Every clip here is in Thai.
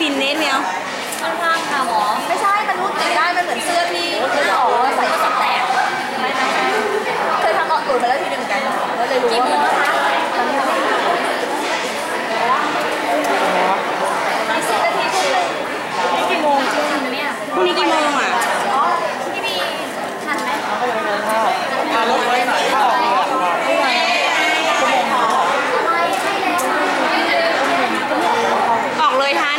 ฟินเนสไม่เอาค่อนข้างค่ะหมอ ไม่ใช่ มันรูดติดได้ มันเหมือนเสื้อที่ที่ออกใส่ก็จะแตกไม่ไม่เคยทำออกตูดมาแล้วทีหนึ่งเหมือนกันก็เลยรู้ว่ากี่โมงแล้วคะตอนนี้ทำอีกสิบนาทีทุ่มหนึ่ง นี่กี่โมง ทันไหมเนี่ย พรุ่งนี้กี่โมงอะ อ๋อพี่บีทันไหม อ่ารถไว้หน่อยเข้าออกดีกว่าชั่วโมง อะไรให้แล้ว ออกเลยทัน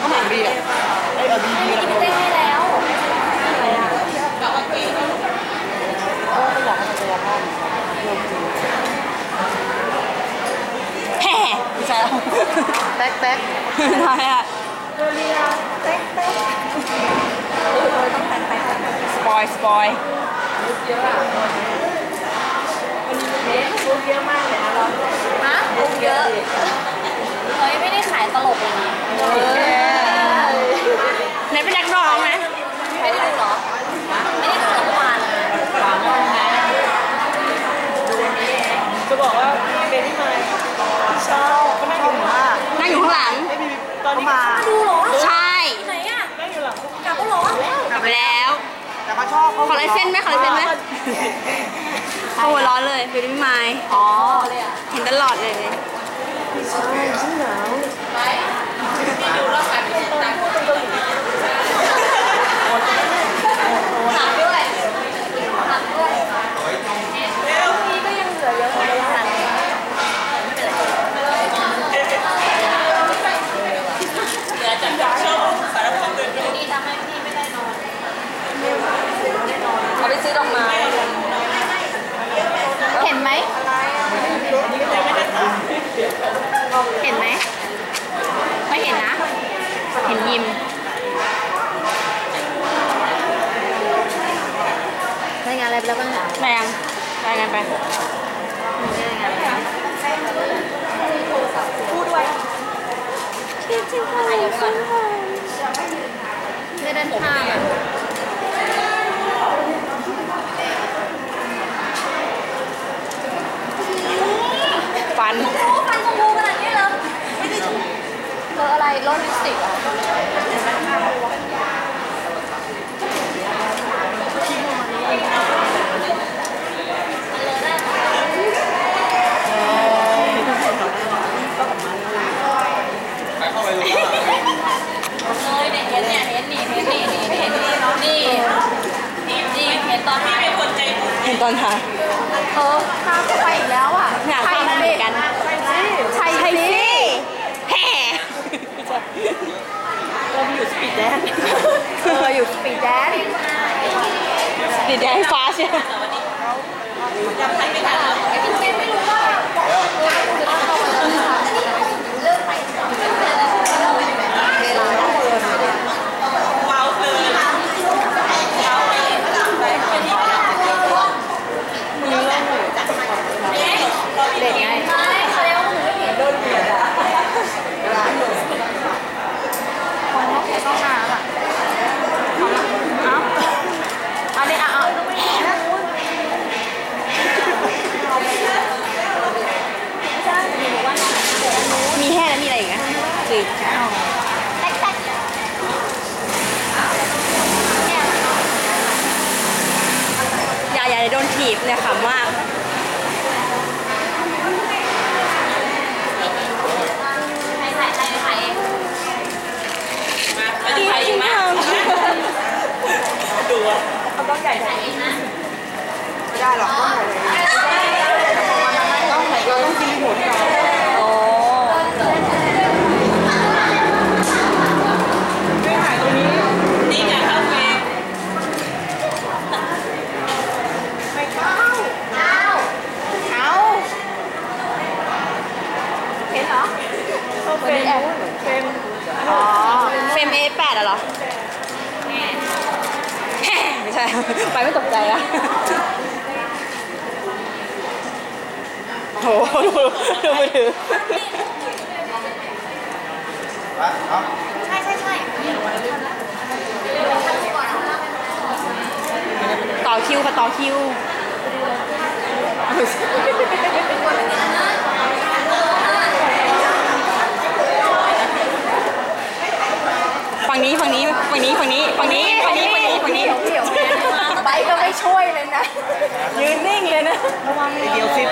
ข้าวหมากดีอะไอ้เอาดีดีแล้ว พี่เต้ให้แล้ว แห่ ไม่ใช่แล้วแป๊กแป๊กทำไมอะเรียเต้เต้เออต้องแต่งไปแต่งสปอยสปอยเยอะอะวันนี้เน้นรูปเยอะมากเลยนะเราฮะบุกเยอะเฮ้ยไม่ได้ขายตลกเลยนะไหนเป็นนักร้องนะไม่ได้ดูเหรอไม่ได้ดูเหรอเมื่อวานจะบอกว่าเบบี้ไมค์ชอบ งอยู่ข้างหลังไอ้บีบีตอนนี้มาดูเหรอใช่ไหนอะนั่งอยู่หลังกลับก็เหรอกลับไปแล้วแต่เขาชอบเขาขอลายเส้นไหมขอลายเส้นไหมเขาหัวร้อนเลยเป็นพี่ไม้อ๋อเลยอะเห็นตลอดเลยใช่ฉันหนาวถามด้วยถามด้วยพี่ก็ยังเหลือเยอะเลยค่ะดีทำให้พี่ไม่ได้นอนเอาไปซื้อดอกไม้ เห็นไหม เห็นไหม ไม่เห็นนะ เห็นยิมรายงานอะไรไปแล้วบ้างอะแรงรายงานไปพูดด้วยคิดถึงอะไรก่อนไม่เดินทางอะฟันโอ้ฟันชมพูขนาดนี้เลยไม่ได้ชม เบออะไรรถลิปสติกอะเลยเนี่ยเห็นเนี่ยเห็นนี่เห็นนี่นี่เห็นนี่นี่นี่เห็นตอนที่เป็นคนใจ เห็นตอนท้าย เออข้ามเข้าไปอีกแล้วอะ อยากเข้ามาเหมือนกัน ใช่สิใช่ ใช่ สิ สิแห่ เรา อยู่สปีดแดนเอออยู่สปีดแดนติดแดงฟ้าเชียวไม่รู้ว่าเลือกไปเด็กไงไม่เขาเรียกว่าหนูไม่เห็นโดนเหยียดอะคนนกแค่ต้องน้ำอะเอาเอาดิเอาเอา มีแห่แล้วมีอะไรอีกอะคือ แท็กแท็ก อย่า อย่าโดนถีบเนี่ยขำมากใครถ่ายใครถ่ายเองอีกอีกทางดูอะเอาต้องใหญ่ถ่ายเองนะไม่ได้หรอกต้องไหนต้องไหนเราต้องกินหมดก่อน โหดูดูมือถือใช่ใช่ใช่ต่อคิวค่ะต่อคิว ฝั่งนี้ฝั่งนี้ฝั่งนี้ฝั่งนี้ฝั่งนี้ฝั่งนี้ฝั่งนี้ฝั่งนี้ไปก็ไม่ช่วยเลยนะ ยืนนิ่งเลยนะ ระวังเดียวซิป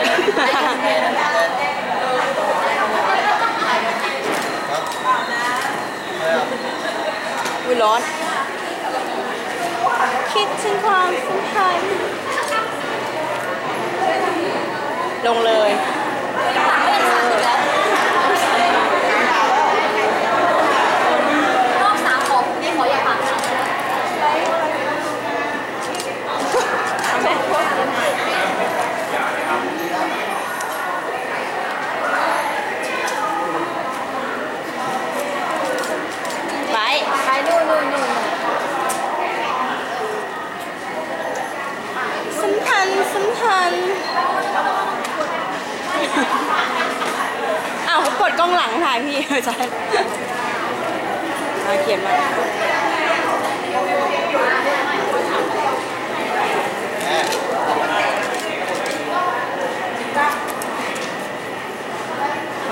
อุ้ยร้อน คิดถึงความสุขพันลงเลยำคัญสำคัญอ้าวกดกล้องหลังถ่ายพี่เออใช่มาเขียนมา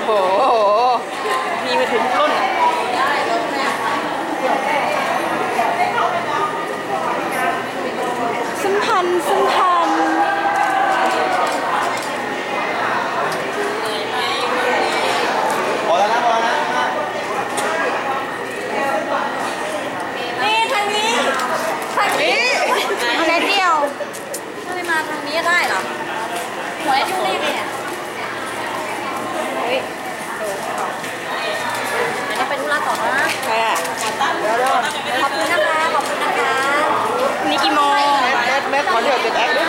โอ้ เฮ้ยเดี๋ยวเราไธุระต่อนะ ค่ะเดี๋วรขอบคุณนะคะ ขอบคุณนะคะ นี่กี่โมง แม่แม่ขอเดี๋ยวเจ็ดแอคด้วย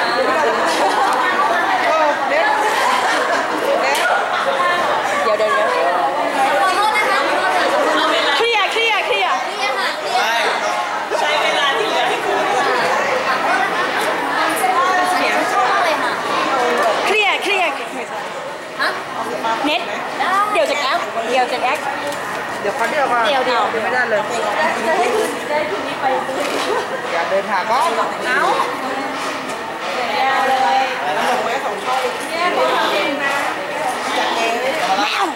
แอคเดี๋ยวเขาเดียวมาเดี๋ยวเดี๋ยวไม่ได้เลยได้คืนได้คืนนี้ไปอย่าเดินหาก็เอาแย่เลยแล้วงไว้สองช่องแย่คนเองนะแย่เลยแมว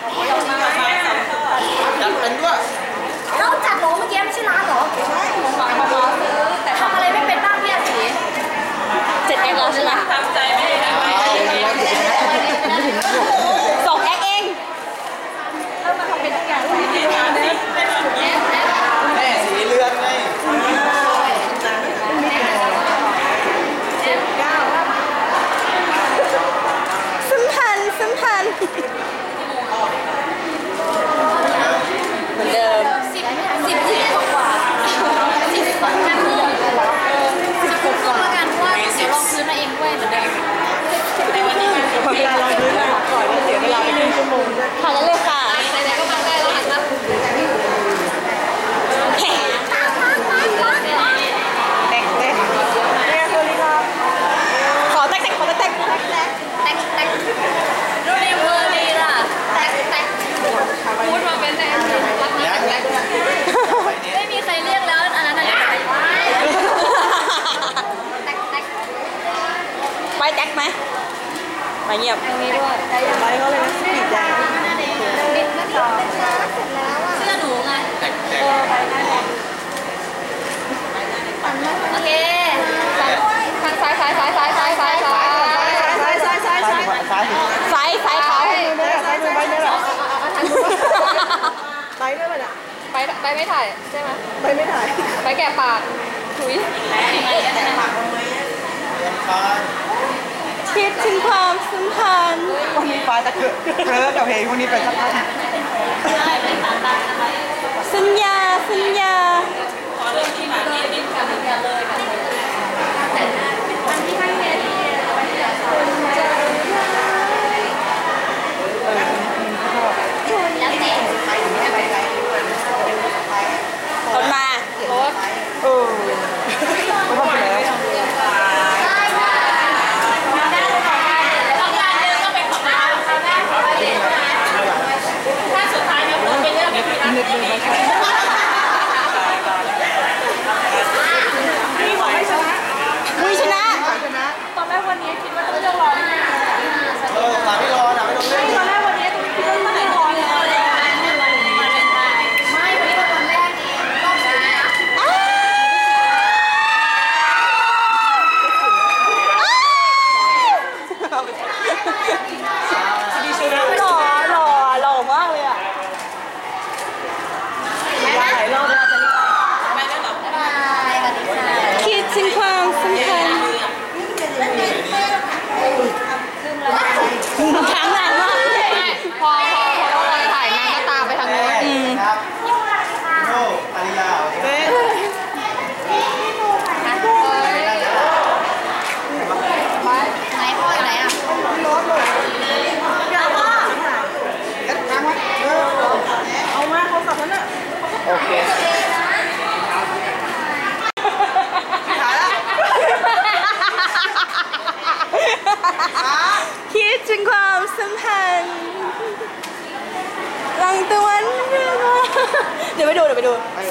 ไปไม่ถ่ายใช่ไหมไปไม่ถ่ายไปแกะปากถุยคิดถึงความสัมพันธ์วันนี้ฟ้าจะเกิดเลิกกับเพลงพวกนี้ไปสักพักสัญญาสัญญาขอเริ่มที่หมาที่ดินกันเลย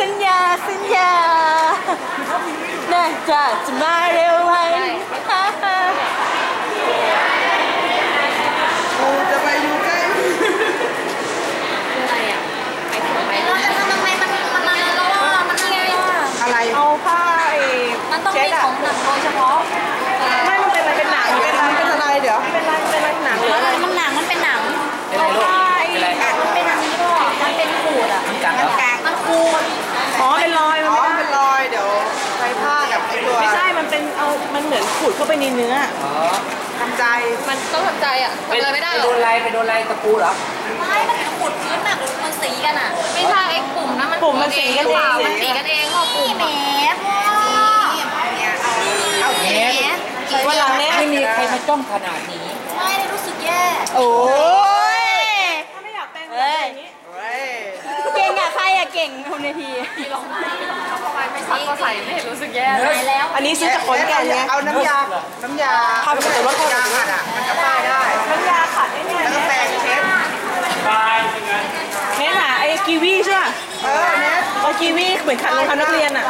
สัญญาสัญญาน่าจะจะมาเร็ววัน ขูดเข้าไปในเนื้อ อ๋อทำใจมันต้องทำใจอะทำอะไรไม่ได้ไปหรโดอกนอะไรไปโดนอะไรตะปูเหรอ ไม่มันขูดพื้นแบบมันสีกันอะไม่ใช่ไอ้ปุ่มนะมันปุ่มมันสีกันเองมันสีกันเองพ่อปุ่มแหมพ่อเอาแหมวันหลังเนี้ยไม่มีใครมาจ้องขนาดนี้ ไม่ได้รู้สึกแย่ โอ้ยถ้าไม่อยากแต่งเลย เว้ย เก่งอะใครอะเก่งคนในที ไม่ซักก็ใส่ไม่เห็นรู้สึกแย่เลยแล้ว อันนี้ซื้อจากขอนแก่นไงเอาน้ำยา น้ำยาทำจากรถยาขัดอะมันจะป้ายได้ น้ำยาขัดไอ้เนี่ยแล้วก็แปรงเช็ดเนี่ยหาไอ้กีวีใช่ป่ะเออเน็ตเอากีวีเหมือนขัดรองเท้านักเรียนอะ